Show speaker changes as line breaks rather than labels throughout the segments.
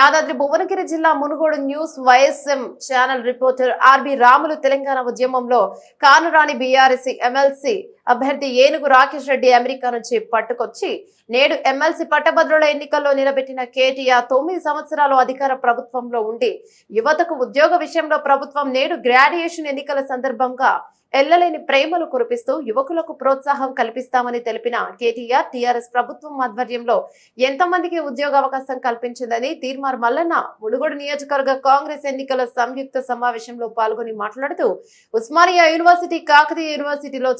యాదాద్రి భువనగిరి జిల్లా Munugode news YSM channel reporter RB Ramulu Telangana ఉద్యమంలో కానురాణి బీఆర్ఎస్ ఎమ్మెల్సీ అభ్యర్థి ఏనుగు రాకేష్ రెడ్డి అమెరికా నుంచి పట్టుకొచ్చి నేడు ఎమ్మెల్సీ పట్టభద్రుల ఎన్నికల్లో నిలబెట్టిన కేటీఆర్ తొమ్మిది సంవత్సరాలు అధికార ప్రభుత్వంలో ఉండి యువతకు ఉద్యోగ విషయంలో ప్రభుత్వం నేడు గ్రాడ్యుయేషన్ ఎన్నికల సందర్భంగా ఎల్లలేని ప్రేమలు కురిపిస్తూ యువకులకు ప్రోత్సాహం కల్పిస్తామని తెలిపిన కేటీఆర్ టీఆర్ఎస్ ప్రభుత్వం ఆధ్వర్యంలో ఎంతమందికి ఉద్యోగ అవకాశం కల్పించిందని తీర్మార్ మల్లన్న మునుగోడు నియోజకవర్గ కాంగ్రెస్ ఎన్నికల సంయుక్త సమావేశంలో పాల్గొని మాట్లాడుతూ ఉస్మానియా యూనివర్సిటీ కాకతీయ యూనివర్సిటీలో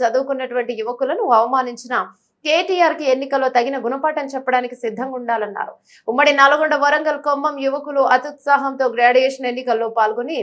చదువుకున్నటువంటి యువకులను అవమానించిన కేటీఆర్కి ఎన్నికల్లో తగిన గుణపాఠం చెప్పడానికి సిద్ధంగా ఉండాలన్నారు. ఉమ్మడి నల్గొండ వరంగల్ కొమ్మం యువకులు అత్యుత్సాహంతో గ్రాడ్యుయేషన్ ఎన్నికల్లో పాల్గొని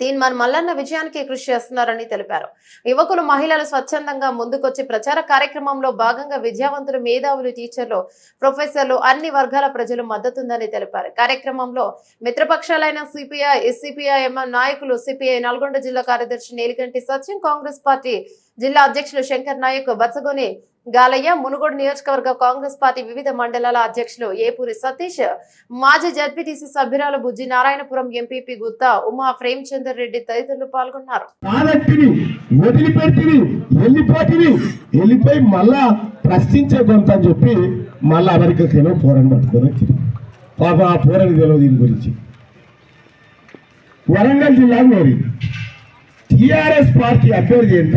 తీన్మార్ మల్లన్న విజయానికి కృషి చేస్తున్నారని తెలిపారు. యువకులు మహిళలు స్వచ్ఛందంగా ముందుకొచ్చి ప్రచార కార్యక్రమంలో భాగంగా విద్యావంతులు మేధావులు టీచర్లు ప్రొఫెసర్లు అన్ని వర్గాల ప్రజలు మద్దతుందని తెలిపారు. కార్యక్రమంలో మిత్రపక్షాలైన సిపిఐ సిపిఐ నాయకులు సిపిఐ నల్గొండ జిల్లా కార్యదర్శి నీలికంటి సత్యం కాంగ్రెస్ పార్టీ జిల్లా అధ్యక్షులు శంకర్ నాయక్ బత్సగోని గాలయ్య మునుగోడు నియోజకవర్గ కాంగ్రెస్ పార్టీ వివిధ మండలాల అధ్యక్షులు ఏపూరి సతీష్ మాజీ జడ్పీటీసీ సభ్యురాలు బుజ్జి నారాయణపురం ఎంపీపీ గుత్తా ఉమా ప్రేమచందర్ రెడ్డి తదితరులు పాల్గొన్నారు.
వెళ్ళిపోయి మళ్ళా ప్రశ్నించే కొంత అని చెప్పి మళ్ళా అమెరికాకేమో పోరని పట్టుకొని వచ్చింది. పాప ఆ పోరని తెలియదు దీని గురించి. వరంగల్ జిల్లా మరి టిఆర్ఎస్ పార్టీ అభ్యర్థి ఎంత?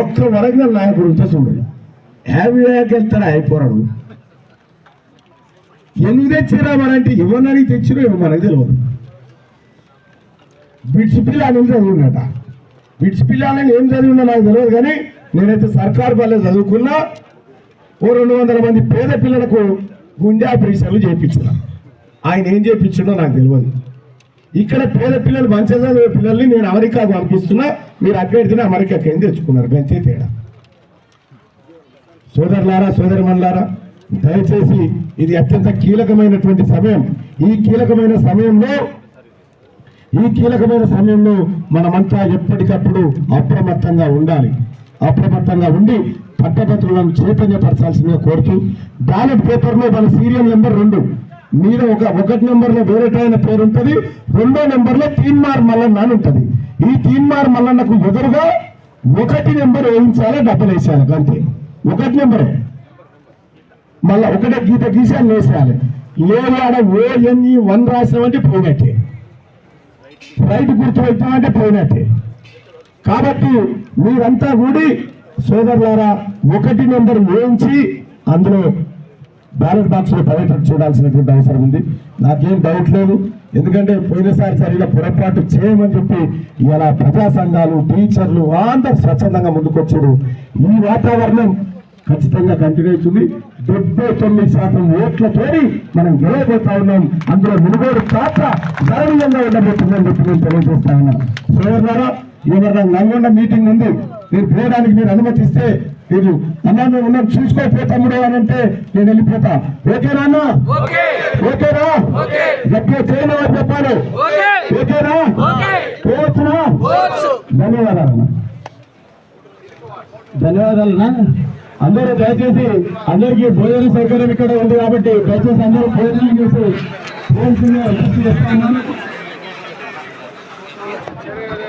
ఒక్క వరంగల్ నాయకుడితో చూడు. హ్యాపీగా వెళ్తాడు అయిపోరాడు. ఎందుకు తెచ్చిరా మనంటే ఇవ్వనని తెచ్చిరో ఇవ్వ మనకు తెలియదు. బిడ్స్ పిల్లలు చదివినట బిడ్స్ పిల్లలని ఏం చదివినా నాకు తెలియదు కానీ నేనైతే సర్కారు పల్లె చదువుకున్నా ఓ రెండు వందల మంది పేద పిల్లలకు గుండె ఆపరేషన్లు చేయించిన. ఆయన ఏం చేయించిండో నాకు తెలియదు. ఇక్కడ పేద పిల్లలు మంచి చదివే పిల్లల్ని నేను అమెరికాకు పంపిస్తున్నా. మీరు అభ్యర్థిని అమెరికాకి ఏం తెచ్చుకున్నారు? గంతే తేడా. సోదరులారా సోదరిమణులారా దయచేసి ఇది అత్యంత కీలకమైనటువంటి సమయం. ఈ కీలకమైన సమయంలో ఈ కీలకమైన సమయంలో మనమంతా ఎప్పటికప్పుడు అప్రమత్తంగా ఉండాలి. అప్రమత్తంగా ఉండి పట్టభద్రులను చైతన్యపరచాల్సిందిగా కోరుతూ బ్యాలెట్ పేపర్లో మన సీరియల్ నెంబర్ రెండు. మీద ఒక ఒకటి నెంబర్లో వేరేటైన పేరు ఉంటుంది రెండో నెంబర్లో తీన్మార్ మల్లన్న అని ఉంటుంది. ఈ తీన్మార్ మల్లన్నకు ఎదురుగా ఒకటి నెంబర్ వేయించాలి డబ్బులు వేసేయాలి అంతే. ఒకటి నెంబరే. మళ్ళీ ఒకటే గీత గీసాలు వేసేయాలి. లేదు ఆడ ఓఎన్ఈ వన్ రాసినామంటే పోయినట్టే. రైతు గుర్తు పెట్టామంటే పోయినట్టే. కాబట్టి మీరంతా కూడి సోదరులారా ఒకటి నెంబర్ వేయించి అందులో బ్యాలెట్ బాక్స్లో చూడాల్సినటువంటి అవసరం ఉంది. నాకేం డౌట్ లేదు. ఎందుకంటే పోయినసారి సరిగా పొరపాటు చేయమని చెప్పి ఇలా ప్రజా సంఘాలు టీచర్లు అందరూ స్వచ్ఛందంగా ముందుకొచ్చారు. ఈ వాతావరణం ఖచ్చితంగా కంటిన్యూ అవుతుంది. డెబ్బై తొమ్మిది శాతం ఓట్లతోని మనం గెలవబోతా ఉన్నాం. అందులో మునుగోడు పాత్ర గౌరవంగా ఉండబోతుందని చెప్పి నేను తెలియజేస్తా ఉన్నాను ఈ ఎవరైనా నల్గొండ మీటింగ్ ఉంది. మీరు పోయడానికి మీరు అనుమతిస్తే మీరు అన్నా మేము ఉన్నాం చూసుకోకపోతే తమ్ముడు అని అంటే నేను వెళ్ళిపోతా. ఓకేనా అన్న ఓకేనా గట్టిగా చేయను అని చెప్పాలి ఓకేనా పోవచ్చునా? ధన్యవాదాలు ధన్యవాదాలు అందరూ దయచేసి అందరికీ భోజన సౌకర్యం ఇక్కడ ఉంది కాబట్టి దయచేసి అందరూ భోజనం చేసి భోజనం చేస్తాను